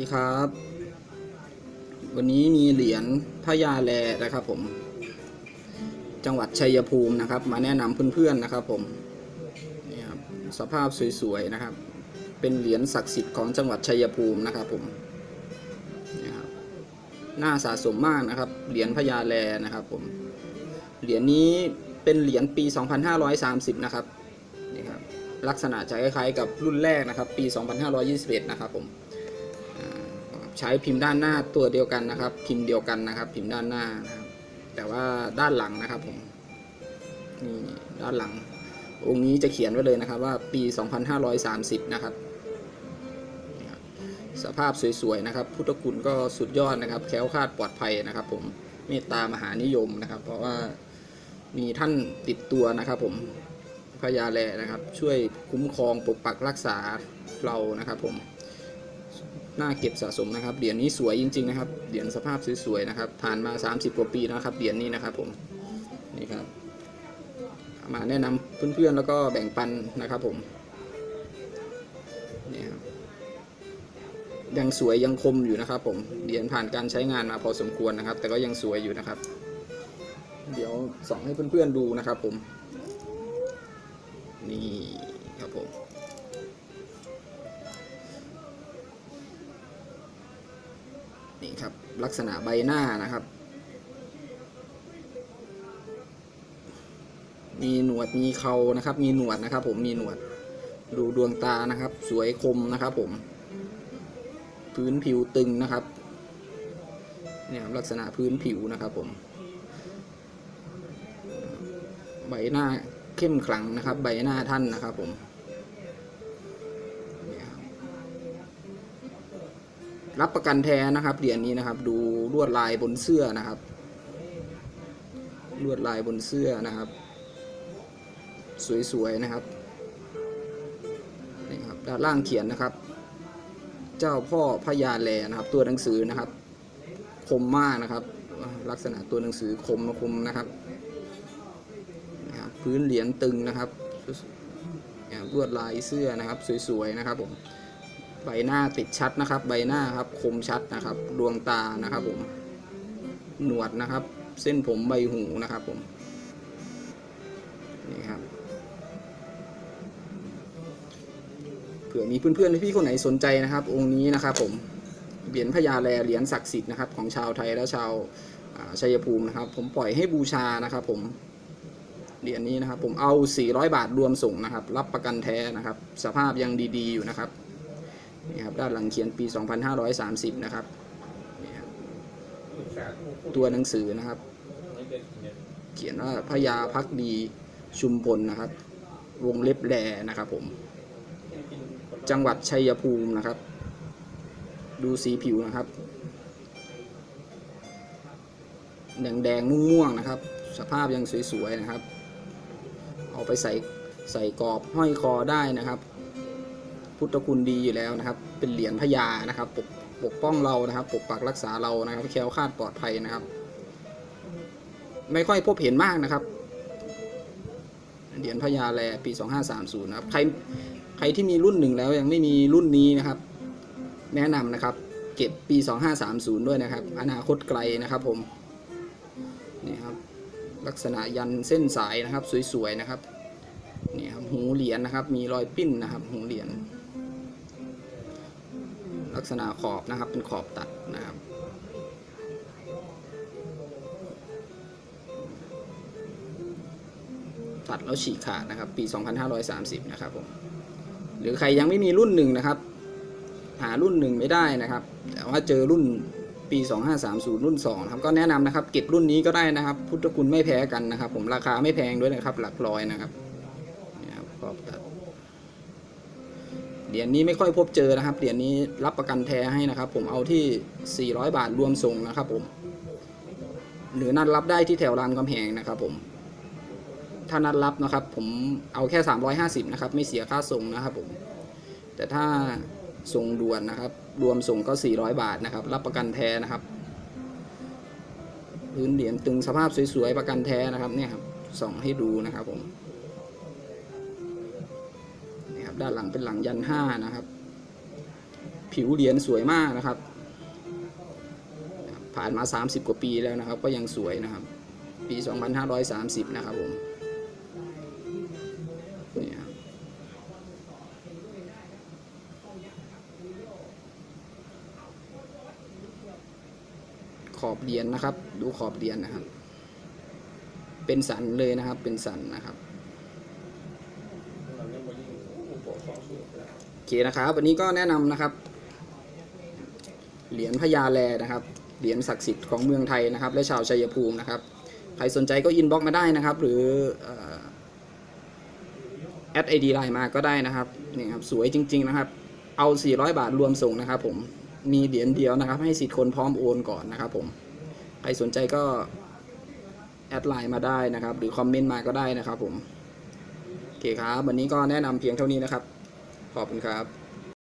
ดีครับ วันนี้มีเหรียญพญาแลนะครับผม จังหวัดชัยภูมินะครับ มาแนะนำเพื่อนๆนะครับผมนี่ครับสภาพสวยๆนะครับ เป็นเหรียญศักดิ์สิทธิ์ของจังหวัดชัยภูมินะครับผมนี่ครับน่าสะสมมากนะครับ เหรียญพญาแลนะครับผม เหรียญนี้เป็นเหรียญปี 2530 นะครับนี่ครับลักษณะจะคล้ายๆกับรุ่นแรกนะครับ ปี 2521 นะครับผม ใช้พิมพ์ด้านหน้าตัวเดียวกันนะครับ พิมพ์เดียวกันนะครับ พิมพ์ด้านหน้านะครับ แต่ว่าด้านหลังนะครับผมนี่ด้านหลัง องค์นี้จะเขียนไว้เลยนะครับว่าปี 2530 นะครับ สภาพสวยๆนะครับ พุทธคุณก็สุดยอดนะครับ แคล้วคลาดปลอดภัยนะครับ ผมเมตตามหานิยมนะครับ เพราะว่ามีท่านติดตัวนะครับผมพญาแลนะครับ ช่วยคุ้มครองปกปักรักษาเรานะครับผม น่าเก็บสะสมนะครับเหรียญนี้สวยจริงๆนะครับเหรียญสภาพสวยๆนะครับผ่านมา 30กว่าปีแล้วครับเหรียญนี้นะครับผมนี่ครับมาแนะนำเพื่อนๆแล้วก็แบ่งปันนะครับผมนี่ครับยังสวยยังคมอยู่นะครับผมเหรียญผ่านการใช้งานมาพอสมควรนะครับ แต่ก็ยังสวยอยู่นะครับ เดี๋ยวส่องให้เพื่อนๆดูนะครับผมนี่ครับผม นี่ครับลักษณะใบหน้านะครับ มีหนวดมีเขานะครับ มีหนวดนะครับ ผมมีหนวดดูดวงตานะครับ สวยคมนะครับ ผม พื้นผิวตึงนะครับเนี่ยครับลักษณะพื้นผิวนะครับ ผม ใบหน้าเข้มขลังนะครับ ใบหน้าท่านนะครับ ผม รับประกันแท้นะครับเหรียญนี้นะครับ ดูลวดลายบนเสื้อนะครับ ลวดลายบนเสื้อนะครับ สวยๆนะครับนี่ครับด้านล่างเขียนนะครับ เจ้าพ่อพญาแลนะครับ ตัวหนังสือนะครับ คมมากนะครับ ลักษณะตัวหนังสือคมคมนะครับนะครับพื้นเหรียญตึงนะครับเนี่ยลวดลายเสื้อนะครับ สวยๆนะครับผม ใบหน้าติดชัดนะครับ ใบหน้าครับคมชัดนะครับ ดวงตานะครับผม หนวดนะครับ เส้นผมใบหูนะครับผม นี่ครับ เผื่อมีเพื่อนๆพี่ๆคนไหนสนใจนะครับ องค์นี้นะครับผม เหรียญพญาแลเหรียญศักดิ์สิทธิ์นะครับของชาวไทยและชาวชัยภูมินะครับ ผมปล่อยให้บูชานะครับ ผมเหรียญนี้นะครับผมเอา 400 บาทรวมส่งนะครับ รับประกันแท้นะครับ สภาพยังดี ๆ อยู่นะครับ นี่ครับด้านหลังเขียนปี 2530 นะครับนี่ครับตัวหนังสือนะครับ เขียนว่าพญาพักดีชุมพลนะครับ วงเล็บแลนะครับ ผม จังหวัดชัยภูมินะครับ ดูสีผิวนะครับแดงๆม่วงๆนะครับ สภาพยังสวยๆนะครับ เอาไปใส่ใส่กรอบห้อยคอได้นะครับ พุทธคุณดีอยู่แล้วนะครับ เป็นเหรียญพญานะครับปกปกป้องเรานะครับ ปกปักรักษาเรานะครับแคล้วคลาดปลอดภัยนะครับ ไม่ค่อยพบเห็นมากนะครับเหรียญพญาแลปี 2530นะครับใครใครที่มีรุ่นหนึ่งแล้วยังไม่มีรุ่นนี้นะครับ แนะนำนะครับ เก็บปี 2530 ด้วยนะครับ อนาคตไกลนะครับผมนี่ครับลักษณะยันเส้นสายนะครับ สวยๆนะครับนี่ครับหูเหรียญนะครับ มีรอยปิ้นนะครับ หูเหรียญ ลักษณะขอบนะครับ เป็นขอบตัดนะครับตัดแล้วฉีกขาดนะครับ ปี 2530 นะครับผมหรือใครยังไม่มีรุ่นหนึ่งนะครับ หารุ่นหนึ่งไม่ได้นะครับ แต่ว่าเจอรุ่นปี 2530 รุ่น2นะครับก็แนะนำนะครับ เก็บรุ่นนี้ก็ได้นะครับ พุทธคุณไม่แพ้กันนะครับ ผมราคาไม่แพงด้วยนะครับ หลักร้อยนะครับนี่ครับขอบตัด เหรียญนี้ไม่ค่อยพบเจอนะครับ เหรียญนี้รับประกันแท้ให้นะครับ ผมเอาที่ 400 บาทรวมส่งนะครับผม หรือนัดรับได้ที่แถวรามคำแหงนะครับ ผม ถ้านัดรับนะครับ ผมเอาแค่ 350 นะครับ ไม่เสียค่าส่งนะครับ ผม แต่ถ้าส่งด่วนนะครับ รวมส่งก็ 400 บาทนะครับ รับประกันแท้นะครับ พื้นเหรียญตึงสภาพสวยๆประกันแท้นะครับ เนี่ยครับส่องให้ดูนะครับผม ด้านหลังเป็นหลังยันห้านะครับ ผิวเหรียญสวยมากนะครับ ผ่านมา 30 กว่าปีแล้วนะครับ ก็ยังสวยนะครับ ปี 2530 นะครับผมนี่ครับขอบเหรียญนะครับ ดูขอบเหรียญนะครับ เป็นสันเลยนะครับเป็นสันนะครับ โอ เคนะครับวันนี้ก็แนะนำนะครับ เหรียญพญาแลนะครับ เหรียญศักดิ์สิทธิ์ของเมืองไทยนะครับ และชาวชัยภูมินะครับ ใครสนใจก็อินบ็อกมาได้นะครับ หรือแอดไอดีไลน์มาก็ได้นะครับนี่ครับสวยจริง ๆนะครับ เอา 400 บาทรวมส่งนะครับ ผมมีเหรียญเดียวนะครับ ให้สิทธิ์คนพร้อมโอนก่อนนะครับ ผมใครสนใจก็แอดไลน์มาได้นะครับ หรือคอมเมนต์มาก็ได้นะครับ ผมโอเคครับ วันนี้ก็แนะนำเพียงเท่านี้นะครับ ขอบคุณครับ